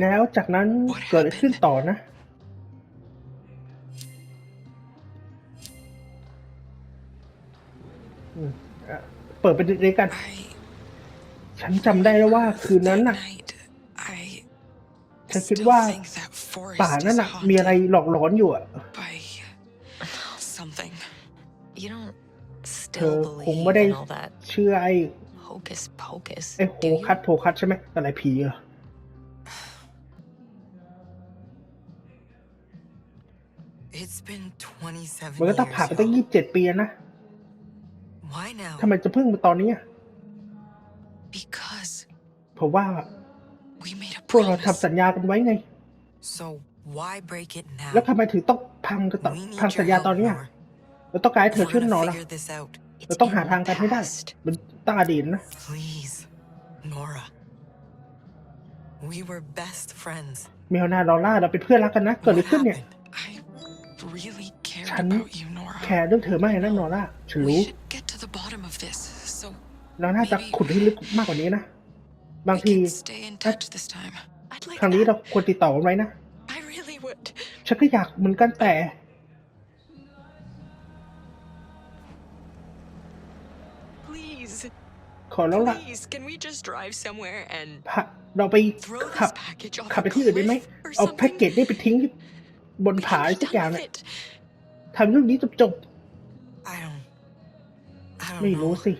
แล้วจากนั้นเกิดอะไรขึ้นต่อนะอืมเอ่อเปิดไปด้วยกัน I ฉันจำได้แล้วว่าคืนนั้น that น่ะ night, I ฉันคิด still ว่า think that forest ป่านั่น is น่ะ มีอะไร haunted หลอกหลอนอยู่อะ by something. You don't เธอ still คงไม่ believe ได้ in all that เชื่อไอ้ hocus pocus, ไอ้โฮ do you? คัตโทคัตใช่ไหมอะไรผีเหรอ It's been 27มันก็ต้องผ่านไป years, ตั้ง y'all. ยี่สิบเจ็ดปีแล้วนะ Why now? ทำไมจะเพิ่งมาตอนนี้อะ Because เพราะว่า we made a พวกเรา promise. ทำสัญญากันไว้ไง So why break it now? แล้วทำไมถึงต้องพังกันต่อ We need พังสัญ your ญา help ตอนเนี้ย more. เราต้องการให้เธอ We're ช่วยนอ gonna ละ figure this out. เรา It's ต้องหา in ทาง the กันให้ได้ past. มันตั้งอดีตนะ Please, Nora. We were best friends. เมลนาดอลล่าเราเป็นเพื่อนรักกันนะ เกิดอะไร What ขึ้นเนี่ย happened? I really cared ฉัน about you, Nora. แคร์เรื่องเธอมากนะนอร่าฉัน We รู้ should get to the bottom of this, so เราน่าจะขุดให้ลึกมากกว่านี้นะ บาง we ที can stay in touch this time. I'd like ครั้งนี้ that. เราควรติดต่อกันไว้นะ I really would. ฉันก็อยากเหมือนกันแต่ Please, ขอแล้วล่ะ please, can we just drive somewhere and พะเราไป throw ขับ this package off ขับ a ไปที่อื่นได้ไหม cliff or เอาแพ็กเกจ something? นี่ไปทิ้ง บน We ผา can อะไร be สักอย่าง done นะ with it. ทำเรื่องนี้จบจบ I don't. I ๆ don't ไม่รู้ know. สิ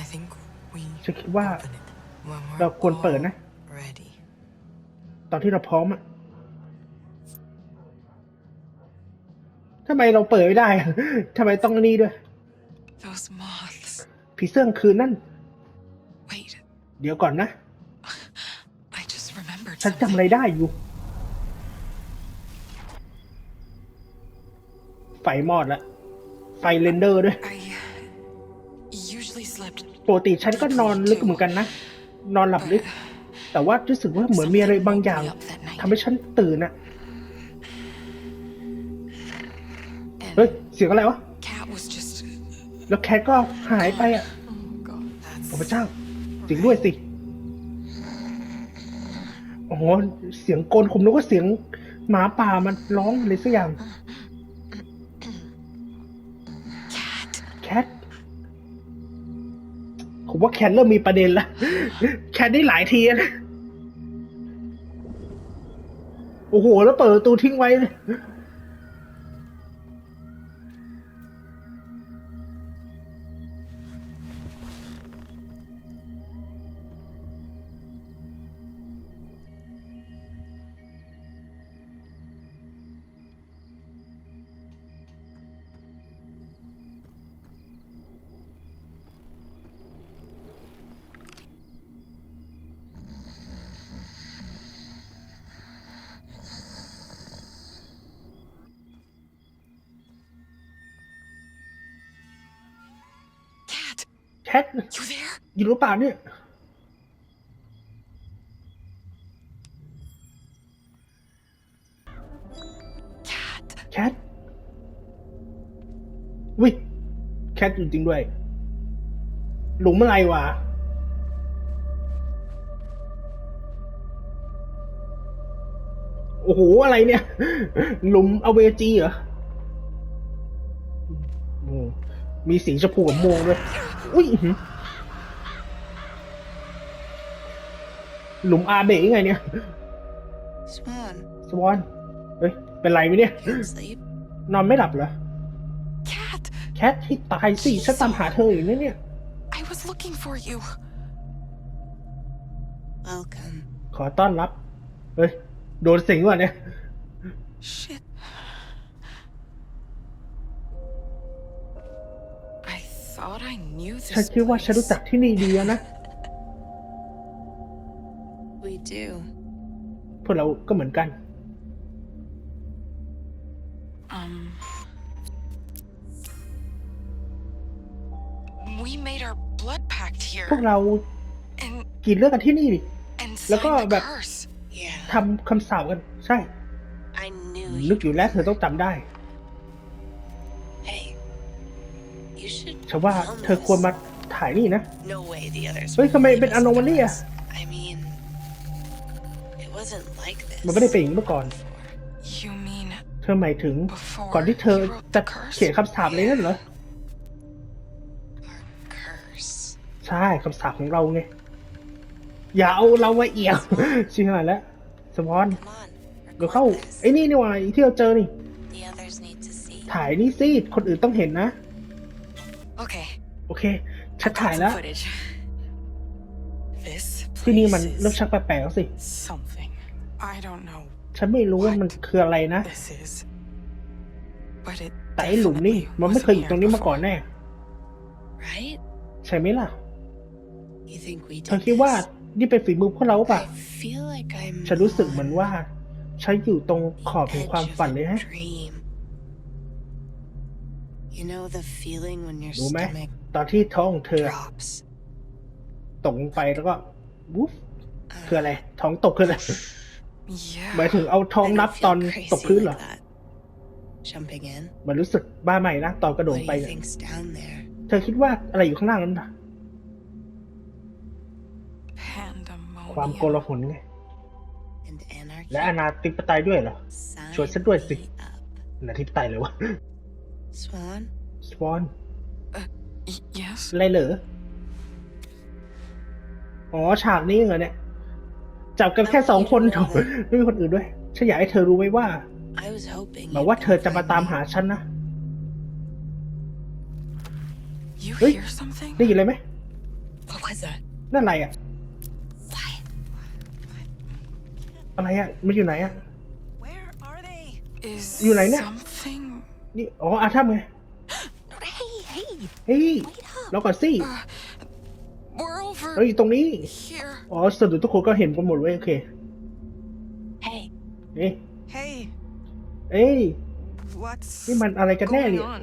I think we ฉันคิดว่า open it when we're เราควรเปิดนะ all ready. ตอนที่เราพร้อมอะทำไมเราเปิดไม่ได้อะทำไมต้องนี่ด้วย Those moths. ผีเสื้อกลางคืนนั่น Wait, เดี๋ยวก่อนนะ I just remembered ฉันจำ something. อะไรได้อยู่ ไฟมอดละ ไฟเรนเดอร์ด้วย I usually slept ปกติฉันก็นอนลึกเหมือนกันนะ นอนหลับลึก แต่ว่ารู้สึกว่าเหมือนมีอะไรบางอย่างทำให้ฉันตื่นอะ and เฮ้ย เสียงอะไรวะ cat was just แล้วแคทก็หายไปอะ oh god. โอ้พระเจ้าจริงด้วยสิ โอ้โห เสียงโกนผมนึกว่าเสียงหมาป่ามันร้องอะไรสักอย่าง ทผมว่าแคทเริ่มมีประเด็นแล้วแคทได้หลายทีนะ โอ้โห แล้วเปิดประตูทิ้งไว้เลย ท You there? อยู่หรือเปล่าเนี่ย Cat. แคทวิแคทอยู่จริงด้วย หลุมอะไรวะโอ้โห อะไรเนี่ย หลุมอเวจีเหรอ มีสีชมพูกับม่วงด้วย อุ้ยอื้อหือหลุมอาเบะยังไงเนี่ย Swan, สวอนเฮ้ย เป็นไรไหมเนี่ย can't sleep. นอนไม่หลับเหรอ Cat. แคทที่ตายสิฉันตามหาเธออยู่นะเนี่ย I was looking for you. Welcome. ขอต้อนรับ เฮ้ย โดนสิงว่ะเนี่ย Shit. ฉัน this คิดว่าฉันรู้ place. จักที่นี่ดีแล้วนะ We do. พวกเราก็เหมือนกัน Um. We made our blood pact here พวกเรา and กินเลือดกันที่นี่ดิ and แล้วก็ signed the แบบ curse. Yeah. ทำคำสาปกัน ใช่ I knew นึก you. อยู่แล้วเธอต้องจำได้ ฉันว่า film เธอควร this. มาถ่ายนี่นะ No way the others. เฮ้ย will ทำไม believe เป็น us อโนมาลี doing อะ this. I mean, มันไม่ได้เป็นอย่างนี้เมื่อก่อน You mean เธอหมายถึง before ก่อนที่เธอ you wrote จะ the curse? เขียนคำสาปเลยนั่นเหรอ Curse. ใช่คำสาปของเราไง อย่าเอาเรามาเอี่ยวชิบหายแล้วสมอน Come on. เดี๋ยวเข้า record this. ไอ้นี่นี่หว่าไอ้ที่เราเจอนี่ The others need to see. ถ่ายนี่สิ คนอื่นต้องเห็นนะ Okay. โอเคชัด I've ถ่าย got แล้ some ว footage. This ที่นี่มัน place เริ่ม is ชักแปลกๆแล้วสิ something. I don't know ฉันไม่รู้ว่ามันคืออะไรนะ this is. But it แต่ไอ้หลุมนี่ definitely มันไม่เคยอยู่ wasn't ตรงนี้ here มาก่อน before. แน่ Right? ใช่ไหมล่ะ You think we เธอ did คิดว่า this? นี่เป็นฝีมือพวกเราป่ะ I feel like I'm ฉันรู้สึกเหมือนว่า ฉันอยู่ตรงขอบแห่ง edge ความ of ฝัน a เลยฮะ dream. You know the feeling when your รู้ไหม stomach ตอนที่ท้องของเธอ drops. ตกลงไปแล้วก็วุ๊ฟ Uh, คืออะไร ท้องตกคืออะไรหมาย Yeah. ถึงเอาท้อง I นับ don't ตอน feel ตก crazy พื้นเหรอ like that. Jumping in. มันรู้สึกบ้าใหม่นะตอนกระโดด What ไป do you เนี่ย think's down there? เธอคิดว่าอะไรอยู่ข้างล่างนั้นน่ะ ความโก Pandemonium. ลาหลไง And anarchy. และอนาธิปไตยด้วยเหรอ Sign ชวนฉันด้วยสิ me up. อนาธิปไตยเลยวะ Swan, สวอน Y- yes. อะไรเหรอ อ๋อ ฉากนี้เหรอเนี่ย จับกันแค่สองคนโถไม่มีคนอื่นด้วย ฉันอยากให้เธอรู้ไว้ว่า I was hoping แบบ you'd ว่า come เธอจะมา find ตาม me. หาฉันนะ You Hey. hear something? ได้ยินเลยไหม What was that? นั่นอะไรอะ Why? อะไรอะ มันอยู่ไหนอะ Where are they? Is You like that? something นี่ อ๋ออาถ้ำไง Hey, hey, เฮ้ย wait up. เราก่อนสิ We're over เราอยู่ตรงนี้ here. อ๋อสะดุดทุกคนก็เห็นกันหมดเว้ยโอเค Hey, เอ้ย Hey, เอ้ย what's นี่มันอะไรกันแน่ going เนี่ย on?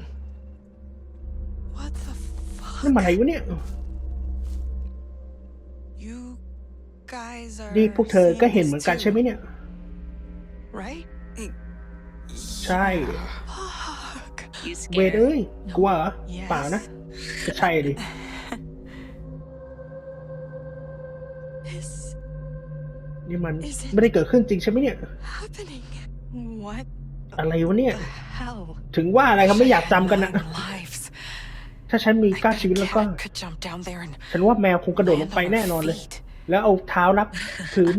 What the fuck? นี่มันอะไรวะเนี่ย You guys are นี่พวกเธอก็ seeing เห็น this เหมือนกัน too, ใช่ไหมเนี่ย Right? ใช่ Fuck. You เว scared? ทเอ้ยกลัวเหรอ Yes. เปล่านะจะใช่ดิ This นี่มัน Is it- ไม่ได้เกิดขึ้นจริงใช่ไหมเนี่ย happening. What อะไรวะเนี่ย the hell? ถึงว่าอะไรเขาไม่อยากจำกันนะ Nine lives. ถ้าฉันมี I ก้า bet ชีวิต a แล้วก็ cat could jump down there and ฉันว่าแมวคงกระโดดลง land ไป on แน่ her นอนเลย feet. แล้วเอาเท้ารับพื้น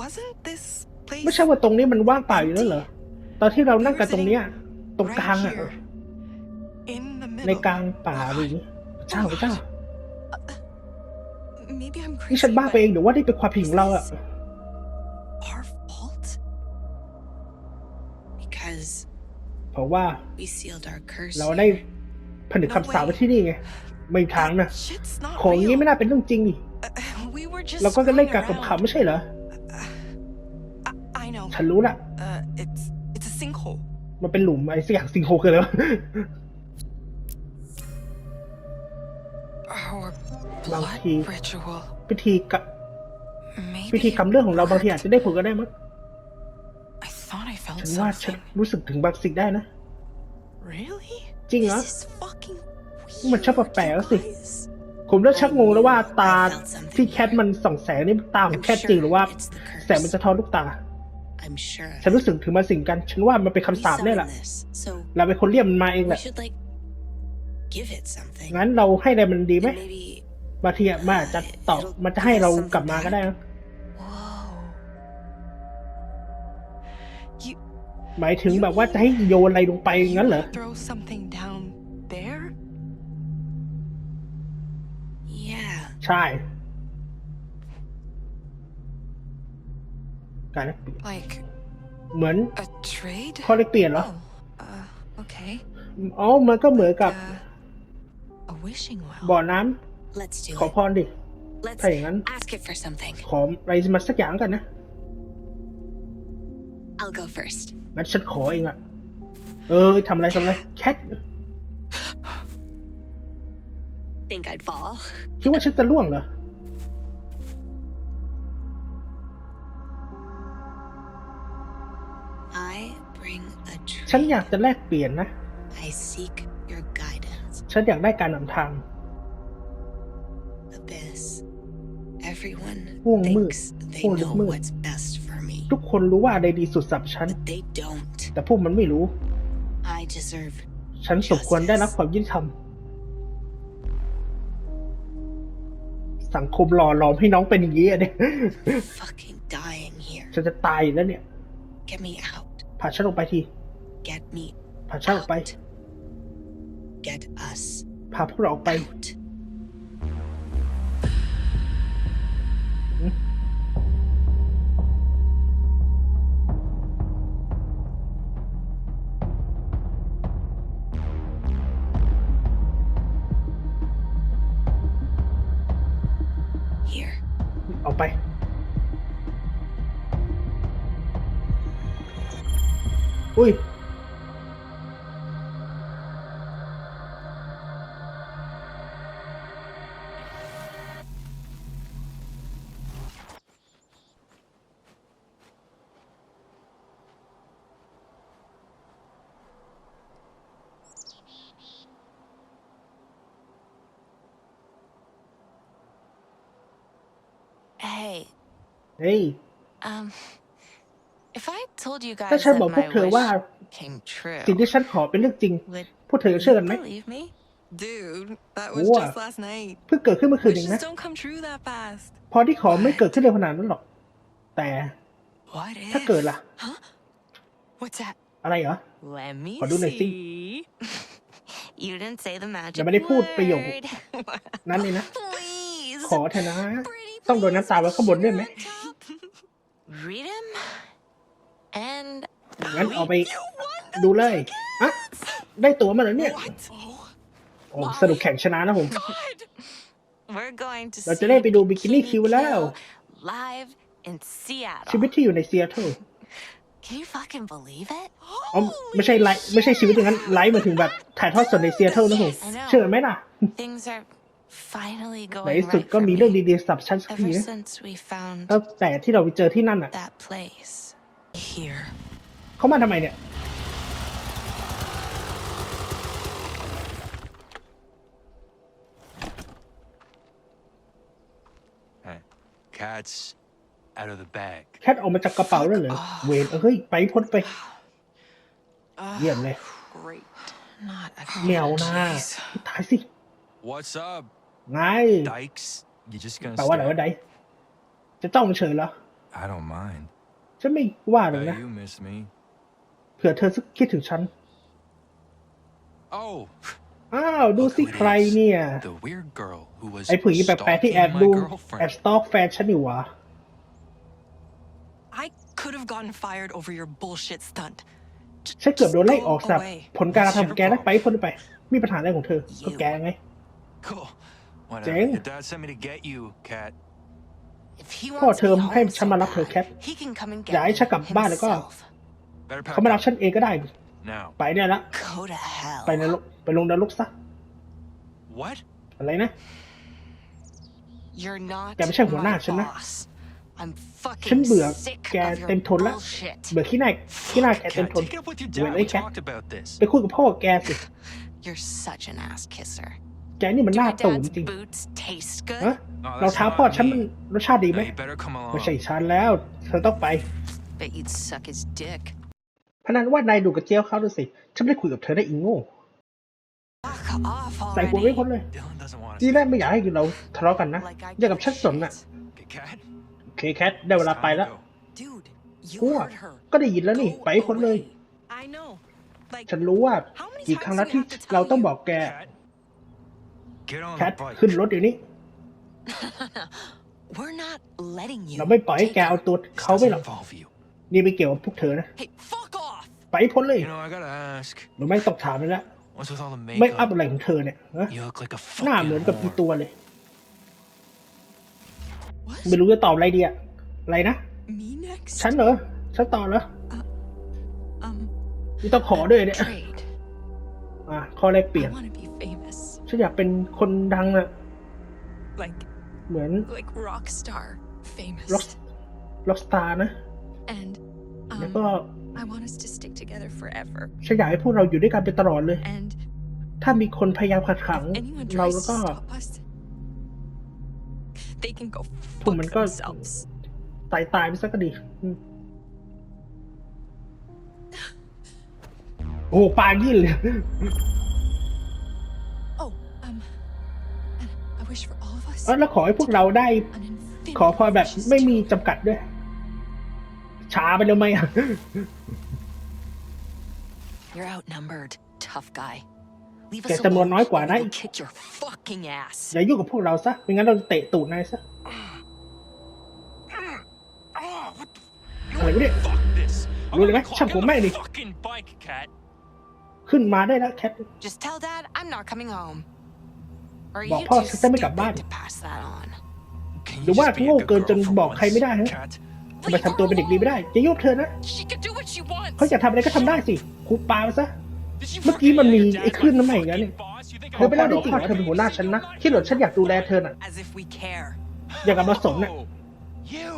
Wasn't this place ไม่ใช่ว่าตรงนี้มันว่างเปล่าอยู่แล้วเหรอ ตอนที่เรานั่งกันตรงเนี้ย ตรงกลาง right อะ here? in the middle? ในกลางป่าหรือเจ้าพระเจ้า Maybe I'm นี่ฉัน crazy, บ้าไปเองหรือว่านี่เป็นความผิดของเราอะ our fault? Because เพราะว่า we sealed our curse. เราได้ผนึกคำสาปไว้ที่นี่ไง ไม่มีทางนะ Shit's not ของนี้ real. ไม่น่าเป็นเรื่องจริงนี่ Uh, we were just เราก็เล่น screwing การ around. ขำๆไม่ใช่เหรอ I, I know. ฉันรู้ละ มันเป็นหลุมอะไรสักอย่างสิงโคคืออะไรวะ Our Bang blood Thi. ritual. พิธีกะ Maybe พิธีกรรมเรื่องของเราบางทีอาจจะได้ผลก็ได้มั้ง I thought I felt ฉันว่าฉัน something. รู้สึกถึงบางสิ่งได้นะ Really? จริงเหรอ This is fucking มันชัก weird, แปลกๆ you แล้วสิ guys. ผมเริ่มชักงงแล้วว่าตาที่แคทมันส่องแสงนี่ตาของ I'm แคทจริงหรือว่า sure it's the curse. แสงมันจะทอนลูกตา I'm sure. ฉันรู้สึกถึงมาสิ่งกัน ฉันว่ามันเป็น We คำสาปแน่แหละ summoned this, so เราเป็นคนเรียกมันมาเองแห we ละ should like give it something. งั้นเราให้อะไรมันดีไหม And maybe บางทีอะมันอาจจะตอบมันจะให้เรากลับมาก็ได้นะ Whoa. You หมายถึงแบบว่าจะให้โยนอะไรลงไป you งั้นเหรอ wanna throw something down there? yeah. ใช่ การแลกเปลี่ยน Like เหมือน a trade? ข้อแลกเปลี่ยนเหรอ Oh, uh, okay. อ๋อมันก็เหมือนกับ Uh, a wishing well. บ่อน้ำ Let's do ขอ it. พรดิ Let's ถ้าอย่างนั้น ask it for something. ขออะไรมาสักอย่างกันนะ I'll go first. งั้นฉันขอเองอะเออทำอะไรทำอะไรแคท Think I'd fall? คิดว่าฉันจะล่วงเหรอ ฉัน tree. อยากจะแลกเปลี่ยนนะ I seek your guidance. ฉันอยากได้การนำทาง Abyss. Everyone ห่วงมืด thinks they ห่วงลึก know มืด what's best for me. ทุกคนรู้ว่าอะไรดีสุดสำหรับฉัน But they don't. แต่พวกมันไม่รู้ I deserve ฉันสมควรได้รับความยุติธรรม สังคมหล่อหลอมให้น้องเป็นอย่างนี้อะเนี่ย fucking dying here. ฉันจะตายอยู่แล้วเนี่ย Get me out. พาฉันออกไปที Get me พาฉันออกไป out. Get us พาพวกเราออกไป out. Here. ออกไป อุ้ย ถ้า guys ฉัน that บอกพวก my เธอว่า wish came true, สิ่งที่ฉันขอเป็นเรื่องจริง would พวกเธอจะเชื่อกันไหม you believe me? Dude, that was What? just last night. เพิ่งเกิดขึ้นเมื่อคืนเอง Wishes นะ don't come true that fast. พอที่ขอไม่เกิดขึ้นเร็วขนาดนั้นหรอก แต่ What ถ้า if? เกิดล่ะ What's that? อะไรเหรอ Let me ขอดูหน่อยสิ see. You didn't say the magic ยังไม่ได้พูดประโยค word. นั้นเลยนะ Please. ขอเถอะนะ ต้องโดนน้ำตาไว้ข้างบนด้วยไหม Read him. And งั้นเอาไปดูเลยอะได้ตั๋วมาแล้วเนี่ย What? โอ้สนุกแข่งชนะนะผม God! we're going to เราจะ see ได้ไปดูบิกินี่คิวแล้ว Kill live in Seattle. ชีวิตที่อยู่ในซีแอตเทิล Can you fucking believe it? อ๋อ ไม่ใช่ไลฟ์ไม่ใช่ชีวิตอย่างนั้นไลฟ์มาถึงแบบถ่ายทอดสดในซีแอตเทิลนะผม I know. เชื่อไหมล่ะ Things are finally ใน going ที่สุด right ก็ for มีเรื่อง me. ดีๆสำหรับฉันสักที Ever นะ since we found ตั้งแต่ที่เราไปเจอที่นั่นอะ that place. Here. เขามาทำไมเนี่ย Hey, cat's out of the bag. แคทออกมาจากกระเป๋าแล้วเหรอ เวนเฮ้ย ไปพ้นไป เยี่ยมเลย Great. Not แมว again. นะ Jeez. ตายสิ What's up, ไง dykes? You just gonna แปลว่าอะไร stare? วะไดจะจ้องเฉยเหรอ I don't mind. ฉันไม่ว่าหรอก Bet นะ you miss me. เผื่อเธอสักคิดถึงฉัน Oh, อ้าว ดู look สิ who it ใครเนี่ย is. The weird girl who was ไอ้ผู้หญิงแปลกๆที่แอบ stalking ดู my แอบ girlfriend. สตอกแฟนฉันอยู่วะ I could have gotten fired over your bullshit stunt. ฉันเกือบโดนไล่ออก Go จาก away. ผลการกระทำ It's ของ your แกนะ fault. ไปพ้นไป มีปัญหาอะไรของเธอก็แกไง Cool. Whatever. Jane? พ่อ wants เธอ me ให้ home ฉัน so มารับเธอ bad, แคท he can come and อยาก get ให้ me ฉันกลับบ้านแล้วก็ himself. Better pack เขามารับ up. ฉันเองก็ได้ Now. ไปได้ละ Go to hell. ไปนรกไปลงนรกซะ What? อะไรนะ You're not แกไม่ใช่หัวหน้า my ฉันนะ boss. I'm fucking ฉันเบื่อ sick แก of your เต็มทนละ bullshit. เบื่อขี้หน้าขี้หน้าแกเต็ม Cat, ทน take it up with your Wait, dad. wait, We cat. talked about this. ไปคุยกับพ่อแกสิ You're such an ass kisser. แกนี่มัน Do หน้า my ตูน dad's จริง boots taste ฮะ good? No, รอง that's เท้า not พ่อฉัน me. มันรสชาติดีไหม No, you better come ไม่ใช่ along. ฉันแล้วเธอต้องไป Bet you'd suck his dick. พนันว่านายดูกับเจียวเขาดูสิ ฉันไม่ได้คุยกับเธอได้อีโง่ Fuck off ใส่หัวไม่ already. พ้นเลย Dylan doesn't want จี us. แรกไม่อยากให้เราทะเลาะกันนะ Like I อย่ากับฉันสน give a น่ะ shit. Okay, cat. โอเคแคทได้เวลา It's ไป time to แล้ว go. Dude, you กู heard her. ก็ได้ยินแล้วนี่ Go ไปพ้นเลย away. I know. Like, ฉันรู้ว่ากี่ครั้งแล้วที่เราต้องบอกแก Cat. Get on แคท the bike. ขึ้นรถเดี๋ยวนี้ We're not letting you. เราไม่ปล่อยให้แกเอาตัว This เขาไป doesn't หรอก involve you. นี่ไม่เกี่ยวกับพวกเธอนะ hey, fuck off. ไปพ้นเลย You know, I gotta ask. หรือไม่ต้องถามเลยละ What's with all the ไม่อัพ makeup? อะไรของเธอเนี่ยฮะ You look like a หน้า fucking เหมือนกับมี whore. ตัวเลย What? ไม่รู้จะตอบอะไรดีอะอะไรนะ Me next? ฉันเหรอ ฉันตอบเหรอ Um, นี่ต้องขอด้วยเนี่ย trade. อะข้อแรกเปลี่ย I น ฉันอยากเป็นคนดังอะเหมือน like rock star famous rock star นะ and แล้วก็ I want us to stick together forever ฉันอยากให้พวกเราอยู่ด้วยกันไปตลอดเลย and ถ้ามีคนพยายามขัดขังเราแล้วก็พวกมันก็ตายตายไปซะก็ดีโอ้ปานี่เลย แล้วขอให้พวกเราได้ an infinity ขอพรแบบไม่มีจำกัดด้วย ช้าไปแล้วไหมอะ You're outnumbered, tough guy. Leave แก us จำนวน alone. น้อยกว่านะ We'll kick your fucking ass. อย่ายุ่งกับพวกเราซะ ไม่งั้นเราจะเตะตูดนายซะ Oh, what the? You Wait, know wait. what? Fuck this. I'm Wait, gonna wait, climb chăm của on mẹ the đi. fucking bike, cat. ขึ้นมาได้แล้วแคท บอก you พ่อ too ฉันจะไม่กลับบ้าน stupid to pass that on? Can หรือ you ว่า just be a โง่ good เกินจน girl for บอกใครไม่ได้ once, ฮะ cat? ทำไมทำตัวเป็นเด็กดีไม่ได้จะยุ่งเธอนะ She can do what she wants. เขาอยากทำอะไรก็ทำได้สิคุปาไปซะ Did you เมื่อกี้ forget มันมี your dad's ไอ้คลื่น my น้ำใหม่อีกแล้ว fucking เนี่ย boss? You think เธอ I'm ไปเล่าได้ fucking จริงว่าเธอเป็นหัวหน้าฉันนะ crazy? คิดเหรอฉันอยากดูแลเธอน่ะ As if we care. อย่างกับมาสมน่ะ Oh, you.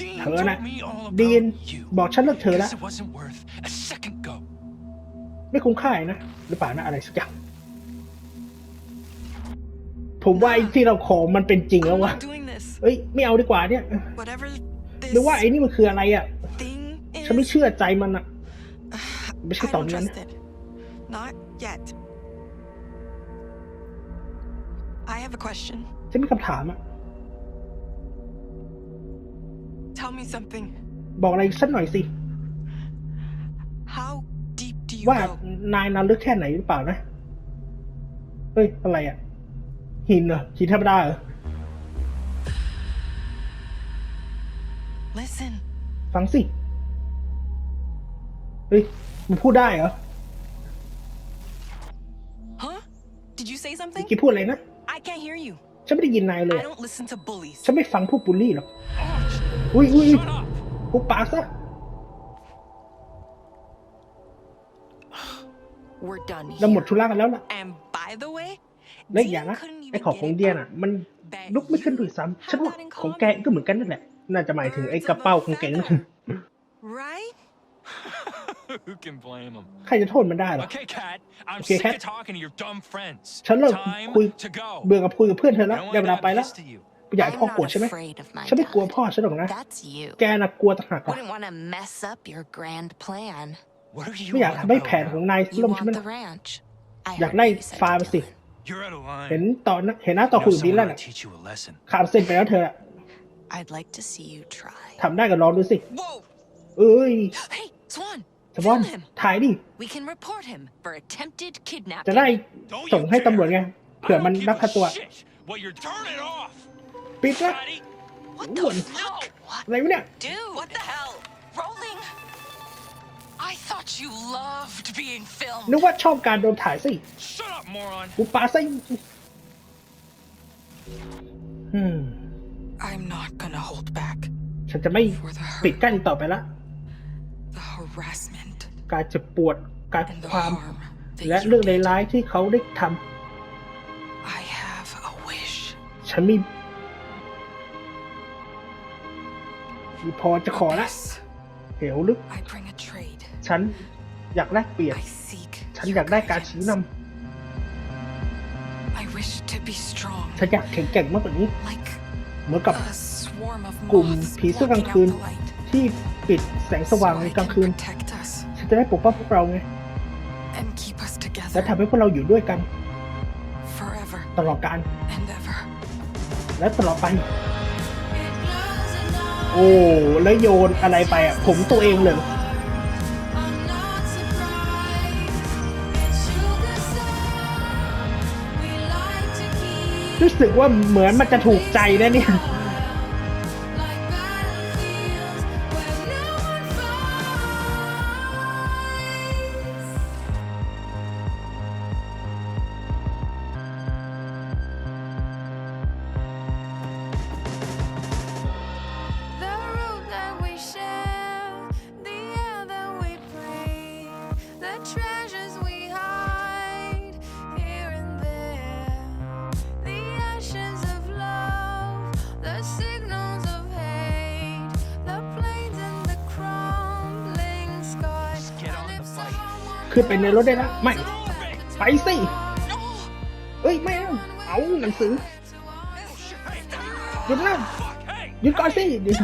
Dean เธอน่ะ told me all ดีน about you. บอกฉันเลิกเธอแล้ว Because it wasn't worth a second go. ไม่คุ้มค่านะ หรือเปล่านะอะไรสักอย่าง ผมว่าไอ้ที่เราขอมันเป็นจริงแล้ว I'm วะ not doing this. เอ้ยไม่เอาดีกว่าเนี่ย Whatever หรือว่า this ไอ้นี่มันคืออะไรอะ thing ฉันไม่ is, เชื่อใจมันอะ ไม่ใช่ I ตอน don't นั้น trust it. Not yet. I have a question. ฉันมีคำถามอะ Tell me something. บอกอะไรสักหน่อยสิ How deep do you ว่า go? นายนานลึกแค่ไหนหรือเปล่านะ เฮ้ย อะไรอะ หินเหรอหินธรรมดาเหรอ Listen. ฟังสิ เฮ้ย มันพูดได้เหรอ Huh? Did you say เมื่อ something? กี้พูดอะไรนะ I can't hear you. ฉันไม่ได้ยินนายเลย I อะ don't listen to bullies. ฉันไม่ฟังพวกบูลลี่หรอก Oh, อุ้ยอุ้ย shut up. กูปากซะ We're done เราหมด here. ธุระกันแล้วล่ะ And by the way, และอีกอย่างนะ couldn't even ไอ้ของของ get it เดีย out น่ะ มัน that ลุกไม่ขึ้น you ด้วยซ้ำฉัน have ว่า that in ของ common. แกก็เหมือนกันนั่นแหละ น่าจะหมายถึงไอ้กระเป๋าของแกนั่น Right? Who can blame him? ใครจะโทษมันได้หรอ Okay, cat. I'm Okay, sick Kat. of talking to your dumb friends. ฉันเลิก Time คุย to go. เบื่อกับคุยกับเพื่อนเธอ I แล้ว don't ได้ want เว to ลา be ไปแล้ว pissed at you. อยากให้ I'm พ่อโกรธ not ใช่ไหม afraid of my ฉันไม่กลัว dad. พ่อฉันหรอกนะ That's you. แกน่ะกลัวต่างหากล่ะ Wouldn't want to mess up your grand plan. What are you ไม่อยาก on ทำให้ about แผนของ now? นาย You ล่มใช่ไหม want ล่ะ the ranch. I อยาก heard ได้ what you said ฟาร์ม to สิ Dylan. You're out of line. เห็นตอนนั้นเห็นหน้าต่อ You คุย know กับดี someone แล้ว ought น่ะ to teach you a lesson. ขามเส้นไปแล้วเธออะ I'd like to see you try. ทำได้ก็ลองดูสิ Whoa! เอ้ย Hey, Swan. สปอน Film him. ถ่ายดิ We can report him for attempted จะได้ kidnapping. Don't ส่ง you ให้ตำรวจ dare. ไง เผื่อ I มัน don't รับ give ค่า a ตัว shit. Well, you're turn it off. ปิดนะ Fatty. What Ooh, the and- fuck? What? อะไรวะเนี่ย Dude, what the hell? Rolling? I thought you loved being นึ filmed. กว่าชอบการโดนถ่ายสิ Shut up, moron. กูปาใส่อืม I'm not gonna hold back ฉันจะไม่ for the ปิด hurt, กั้นอีกต่อไปละ the harassment, การเจ็บปวดการ and the ความ harm และ that เรื่ you อง did. ร้ายๆที่เขาได้ท I have a wish. ำฉันมีมีพอจะขอละ This, เหวลึก I bring a trade. ฉันอยากแลกเปลี่ยน I seek ฉัน your อยากได้การชี้น guidance. I wish to be strong, ำฉันอยากแข็งแกร่งมากกว่านี้ like เหมือนกับ a swarm of กลุ่ม moths ผีเสื้อกลาง blocking คืน out the light, ที่ปิดแสงสว่าง so ใน I กลาง can คืน protect us ฉันจะได้ปกป้องพวกเราไง and keep us และ together ทำให้พวกเราอยู่ด้วยกัน forever ตลอดการ and ever. และตลอดไป โอ้ แล้วโยนอะไรไปอะ ผมตัวเองเลย รู้สึกว่าเหมือนมันจะถูกใจนะเนี่ย ขึ้นไปในรถได้แล้วไม่ ไปสิเอ้ยไม่เอาเอาหนังสือหยุดนะหยุดก่อนสิเดี๋ยว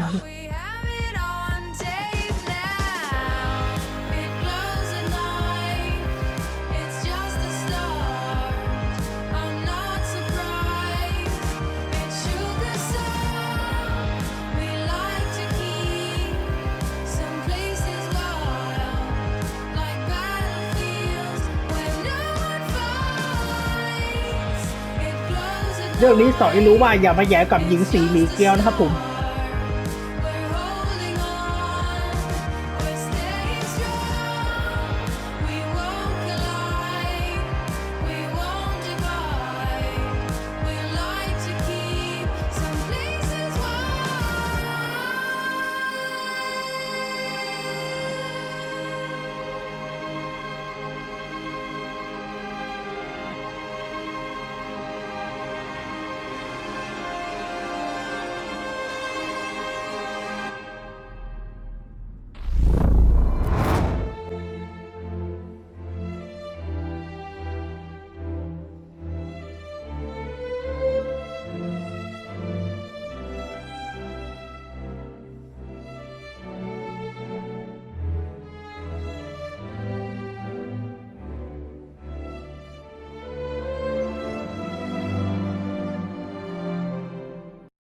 เรื่องนี้สอนให้รู้ว่าอย่ามาแย่กับหญิงสีหมีเกลียวนะครับผม